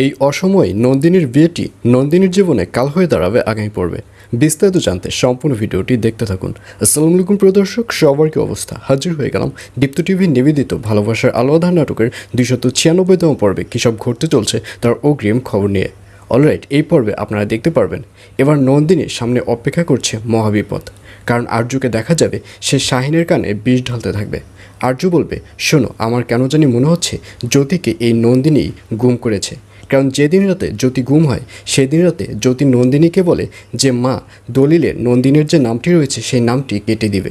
এই অসময়ে নন্দিনীর বিয়েটি নন্দিনীর জীবনে কাল হয়ে দাঁড়াবে, আগামী পর্বে। বিস্তারিত জানতে সম্পূর্ণ ভিডিওটি দেখতে থাকুন। আসসালামু আলাইকুম, প্রিয় দর্শক। সবার কি অবস্থা হাজির হয়ে গেলাম দীপ্ত টিভি নিবেদিত ভালোবাসার আলোয়াধার নাটকের দুইশত ছিয়ানব্বইতম পর্বে। কী সব ঘটতে চলছে তার অগ্রিম খবর নিয়ে। অলরাইট, এই পর্বে আপনারা দেখতে পারবেন, এবার নন্দিনীর সামনে অপেক্ষা করছে মহাবিপদ। কারণ আর্যকে দেখা যাবে, সে শাহিনের কানে বিষ ঢালতে থাকবে। আর্য বলবে, শোনো, আমার কেন জানি মনে হচ্ছে জ্যোতিকে এই নন্দিনী গুম করেছে। কারণ যেদিন রাতে জ্যোতি গুম হয়, সেদিন রাতে জ্যোতি নন্দিনীকে বলে যে, মা, দলিলে নন্দিনীর যে নামটি রয়েছে, সেই নামটি কেটে দিবে।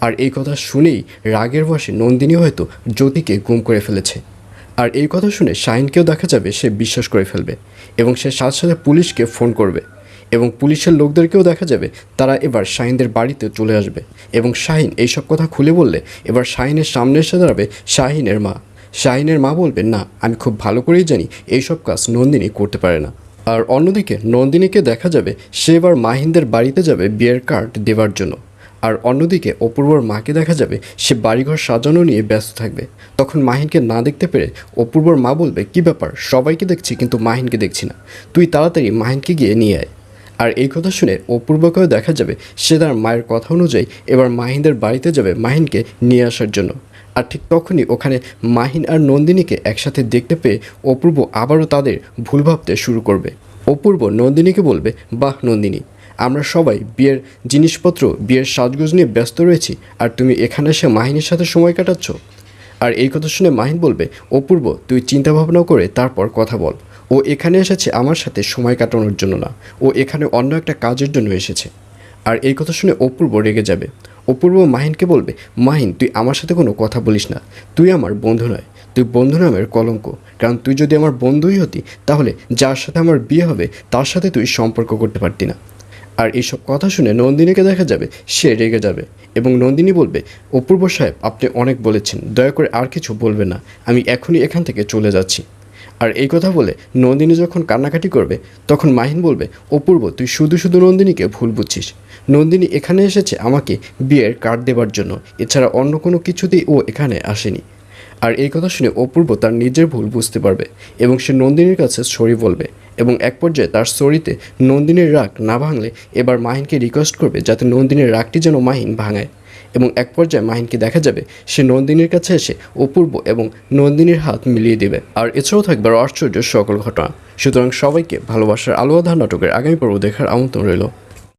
আর এই কথা শুনেই রাগের বসে নন্দিনী হয়তো জ্যোতিকে গুম করে ফেলেছে। আর এই কথা শুনে শাহিনকেও দেখা যাবে সে বিশ্বাস করে ফেলবে এবং সে সাথে সাথে পুলিশকে ফোন করবে এবং পুলিশের লোকদেরকেও দেখা যাবে তারা এবার শাহিনদের বাড়িতে চলে আসবে এবং শাহিন এইসব কথা খুলে বললে এবার শাহিনের সামনে এসে দাঁড়াবে শাহিনের মা। শাহিনের মা বলবেন, না, আমি খুব ভালো করেই জানি এইসব কাজ নন্দিনী করতে পারে না। আর অন্যদিকে নন্দিনীকে দেখা যাবে সে এবার মাহিনদের বাড়িতে যাবে বিয়ের কার্ড দেওয়ার জন্য। আর অন্যদিকে অপূর্বর মাকে দেখা যাবে সে বাড়িঘর সাজানো নিয়ে ব্যস্ত থাকবে। তখন মাহিনকে না দেখতে পেরে অপূর্বর মা বলবে, কি ব্যাপার? সবাইকে দেখছি, কিন্তু মাহিনকে দেখছি না। তুই তাড়াতাড়ি মাহিনকে গিয়ে নিয়ে আয়। আর এই কথা শুনে অপূর্বকেও দেখা যাবে সে তার মায়ের কথা অনুযায়ী এবার মাহিনদের বাড়িতে যাবে মাহিনকে নিয়ে আসার জন্য। আর ঠিক তখনই ওখানে মাহিন আর নন্দিনীকে একসাথে দেখতে পেয়ে অপূর্ব আবারও তাদের ভুল ভাবতে শুরু করবে। অপূর্ব নন্দিনীকে বলবে, বাহ, নন্দিনী, আমরা সবাই বিয়ের জিনিসপত্র, বিয়ের সাজগোজ নিয়ে ব্যস্ত রয়েছি, আর তুমি এখানে এসে মাহিনের সাথে সময় কাটাচ্ছ? আর এই কথা শুনে মাহিন বলবে, অপূর্ব, তুই চিন্তা ভাবনা করে তারপর কথা বল। ও এখানে এসেছে আমার সাথে সময় কাটানোর জন্য না, ও এখানে অন্য একটা কাজের জন্য এসেছে। আর এই কথা শুনে অপূর্ব রেগে যাবে। অপূর্ব মাহিনকে বলবে, মাহিন, তুই আমার সাথে কোনো কথা বলিস না। তুই আমার বন্ধু নয়, তুই বন্ধু নামের কলঙ্ক। কারণ তুই যদি আমার বন্ধুই হতি, তাহলে যার সাথে আমার বিয়ে হবে, তার সাথে তুই সম্পর্ক করতে পারতি না। আর এইসব কথা শুনে নন্দিনীকে দেখা যাবে, সে রেগে যাবে। এবং নন্দিনী বলবে, অপূর্ব সাহেব, আপনি অনেক বলেছেন, দয়া করে আর কিছু বলবে না। আমি এখনই এখান থেকে চলে যাচ্ছি। আর এই কথা বলে নন্দিনী যখন কান্নাকাটি করবে, তখন মাহিন বলবে, অপূর্ব, তুই শুধু শুধু নন্দিনীকে ভুল বুঝছিস। নন্দিনী এখানে এসেছে আমাকে বিয়ের কার্ড দেবার জন্য। এছাড়া অন্য কোনো কিছুতেই ও এখানে আসেনি। আর এই কথা শুনে অপূর্ব তার নিজের ভুল বুঝতে পারবে এবং সে নন্দিনীর কাছে সরি বলবে এবং এক পর্যায়ে তার সরিতে নন্দিনীর রাগ না ভাঙলে এবার মাহিনকে রিকোয়েস্ট করবে যাতে নন্দিনীর রাগটি যেন মাহিন ভাঙায়। এবং এক পর্যায়ে মাহিনকে দেখা যাবে, সে নন্দিনীর কাছে এসে অপূর্ব এবং নন্দিনীর হাত মিলিয়ে দেবে। আর এছাড়াও থাকবে আশ্চর্য সকল ঘটনা। সুতরাং সবাইকে ভালোবাসার আলোয়াধা নাটকের আগামী পর্ব দেখার আমন্ত্রণ রইল।